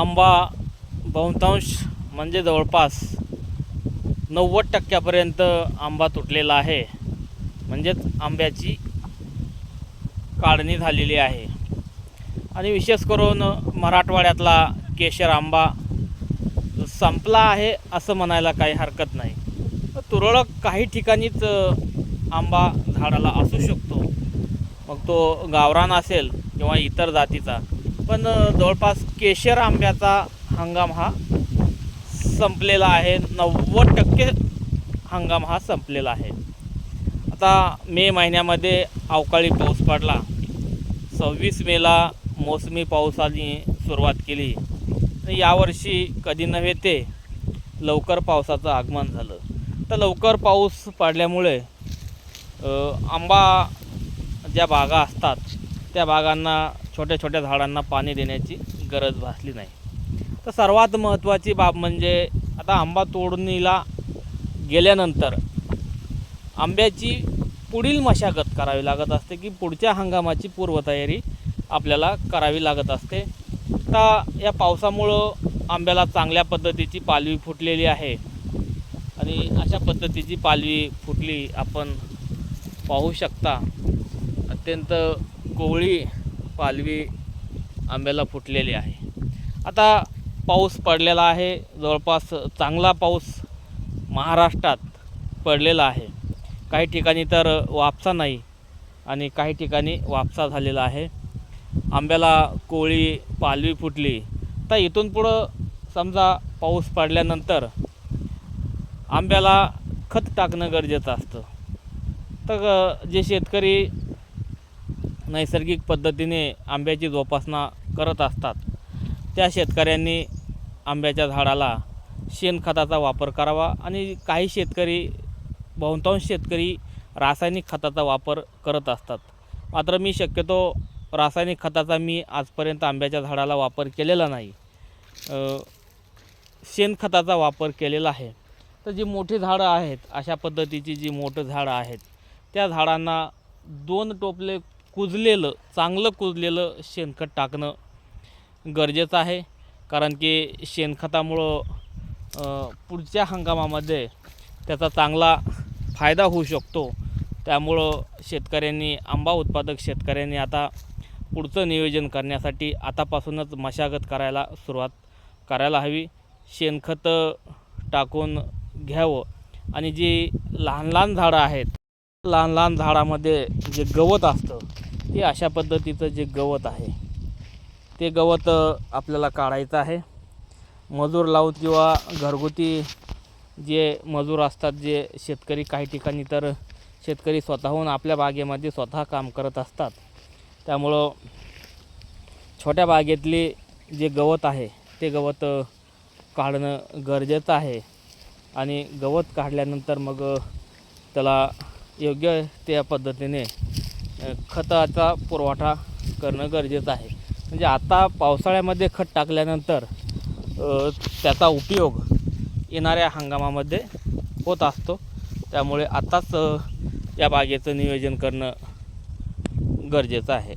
आंबा बहुतांश म्हणजे जवळपास नव्वद टक्क्यापर्यंत आंबा तुटलेला आहे. म्हणजेच आंब्याची काढणी झालेली आहे. आणि विशेष करून मराठवाड्यातला केशर आंबा संपला आहे असं म्हणायला काही हरकत नाही. तुरळक काही ठिकाणीच आंबा झाडाला असू शकतो. मग तो गावरान असेल किंवा इतर जातीचा पण जवळपास केशर आंब्याचा हंगाम हा संपलेला आहे. नव्वद टक्के हंगाम हा संपलेला आहे. आता मे महिन्यामध्ये अवकाळी पाऊस पडला. सव्वीस मेला मोसमी पावसाने सुरुवात केली. यावर्षी कधी नव्हे ते लवकर पावसाचं आगमन झालं. तर लवकर पाऊस पडल्यामुळे आंबा ज्या बागा असतात त्या बागांना छोट्या छोट्या झाडांना पाणी देण्याची गरज भासली नाही. तर सर्वात महत्त्वाची बाब म्हणजे आता आंबा तोडणीला गेल्यानंतर आंब्याची पुढील मशागत करावी लागत असते की पुढच्या हंगामाची पूर्वतयारी आपल्याला करावी लागत असते. तर या पावसामुळं आंब्याला चांगल्या पद्धतीची पालवी फुटलेली आहे आणि अशा पद्धतीची पालवी फुटली आपण पाहू शकता. अत्यंत कोवळी पालवी आंब्याला फुटलेली आहे. आता पाऊस पडलेला आहे. जवळपास चांगला पाऊस महाराष्ट्रात पडलेला आहे. काही ठिकाणी तर वापसा नाही आणि काही ठिकाणी वापसा झालेला आहे. आंब्याला कोळी पालवी फुटली. तर इथून पुढं समजा पाऊस पडल्यानंतर आंब्याला खत टाकणं गरजेचं असतं. तर जे शेतकरी नैसर्गिक पद्धतीने आंब्याची जोपासना करत असतात. त्या शेतकऱ्यांनी आंब्याच्या झाडाला शेणखताचा वापर करावा आणि काही शेतकरी बहुतांश शेतकरी रासायनिक खताचा वापर करत असतात. मात्र मी शक्यतो रासायनिक खताचा मी आजपर्यंत आंब्याच्या झाडाला वापर केलेला नाही. शेणखताचा वापर केलेला आहे. तर जी मोठी झाडं आहेत अशा पद्धतीची जी मोठं झाडं आहेत त्या झाडांना दोन टोपले कुजलेलं चांगलं कुजलेलं शेणखत टाकणं गरजेचं आहे. कारण की शेणखतामुळं पुढच्या हंगामामध्ये त्याचा चांगला फायदा होऊ शकतो. त्यामुळं शेतकऱ्यांनी आंबा उत्पादक शेतकऱ्यांनी आता पुढचं नियोजन करण्यासाठी आतापासूनच मशागत करायला सुरुवात करायला हवी. शेणखतं टाकून घ्यावं. आणि जी लहान लहान झाडं आहेत लहान लहान झाडामध्ये जे गवत असतं हे अशा पद्धतीचं जे गवत आहे ते गवत आपल्याला काढायचं आहे. मजूर लावून किंवा घरगुती जे मजूर असतात जे शेतकरी काही ठिकाणी तर शेतकरी स्वतःहून आपल्या बागेमध्ये स्वतः काम करत असतात. त्यामुळं छोट्या बागेतली जे गवत आहे ते गवत काढणं गरजेचं आहे. आणि गवत काढल्यानंतर मग त्याला योग्य त्या पद्धतीने खताचा पुरवठा करणं गरजेचं आहे. म्हणजे आता पावसाळ्यामध्ये खत टाकल्यानंतर त्याचा उपयोग येणाऱ्या हंगामामध्ये होत असतो. त्यामुळे आताच या बागेचं नियोजन करणं गरजेचं आहे.